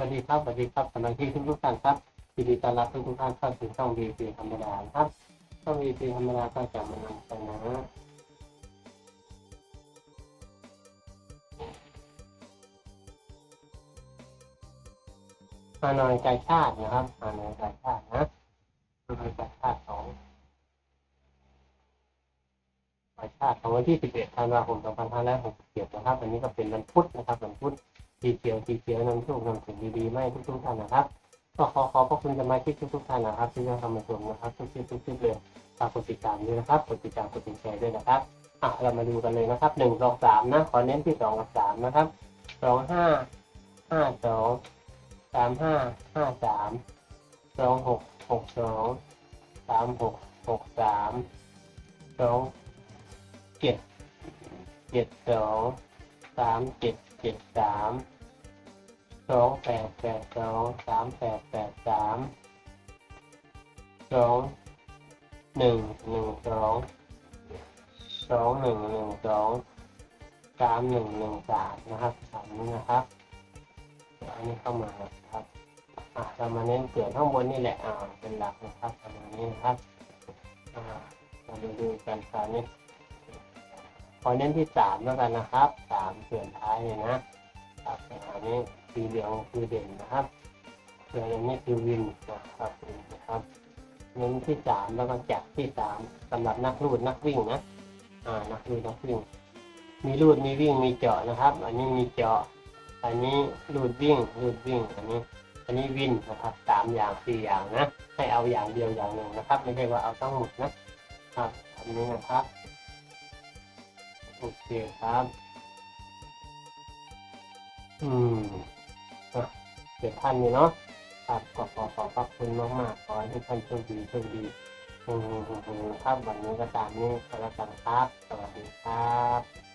วัสดีครับสวัสดีครับสมาชิกทุกทุกท่านครับยินดีต้อนรับทุกทุกท่านเข้าสู่ช่องวีพีธรรมดาครับช่องวีพีธรรมดาก็จะมานำเสนอฮานอยใจชาตินะครับฮานอยใจชาตินะฮานอยใจชาติของใจชาติของวันที่ 11 ธันวาคม 2567 นะครับวันนี้ก็เป็นวันพุธนะครับวันพุธ สีเขียวสีเขียวนำโชคนำสิ่งดีๆมาให้ทุกๆท่านนะครับก็ขอขอบพระคุณสมาชิกทุกๆท่านนะครับที่ได้เข้ามาชมนะครับทุกๆทุกๆเลยฝากกดติดตามด้วยนะครับกดติดตามกดติดแชร์ด้วยนะครับอะเรามาดูกันเลยนะครับหนึ่งสองสามนะขอเน้นที่สองกับสามนะครับสองห้าห้าสองสามห้าห้าสามสองหกหกสองสามหกหกสามสองเจ็ดเจ็ดสอง สามเจ็ดเจ็ดสามสองแปดแปดสองสามแปดแปดสามสองหนึ่งหนึ่งสองสองหนึ่งหนึ่งสองสามหนึ่งหนึ่งสามนะครับสามนี้นะครับอันนี้เข้ามาครับอะเรามาเน้นเปลี่ยนข้างบนนี่แหละอ่าเป็นหลักนะครับประมาณนี้นะครับอ่ามาดูดูกันคราวนี้ ขอเน้นที่สามแล้วกันนะครับสามเปลี่ยนท้ายเลยนะครับอันนี้สีเหลืองคือเด่นนะครับส่วนอันนี้คือวินนะครับวินนะครับเน้นที่สามแล้วก็จับที่สามสำหรับนักรูดนักวิ่งนะอ่านักรูดนักวิ่ง มีรูดมีวิ่งมีเจาะนะครับ อันนี้มีเจาะ อันนี้รูดวิ่งรูดวิ่ง อันนี้ อันนี้วินนะครับสามอย่างสี่อย่างนะ ให้เอาอย่างเดียวอย่างหนึ่งนะครับ ไม่ใช่ว่าเอาทั้งหมดนะครับอันนี้นะครับ โอเคครับ อืมอะเดี๋ยวท่านนี่เนาะครับขอขอขอบพระคุณมากมากๆขอให้ท่านโชคดีโชคดีอืมๆๆครับวันนี้ก็ตามนี้ก็แล้วกันครับ สวัสดีครับ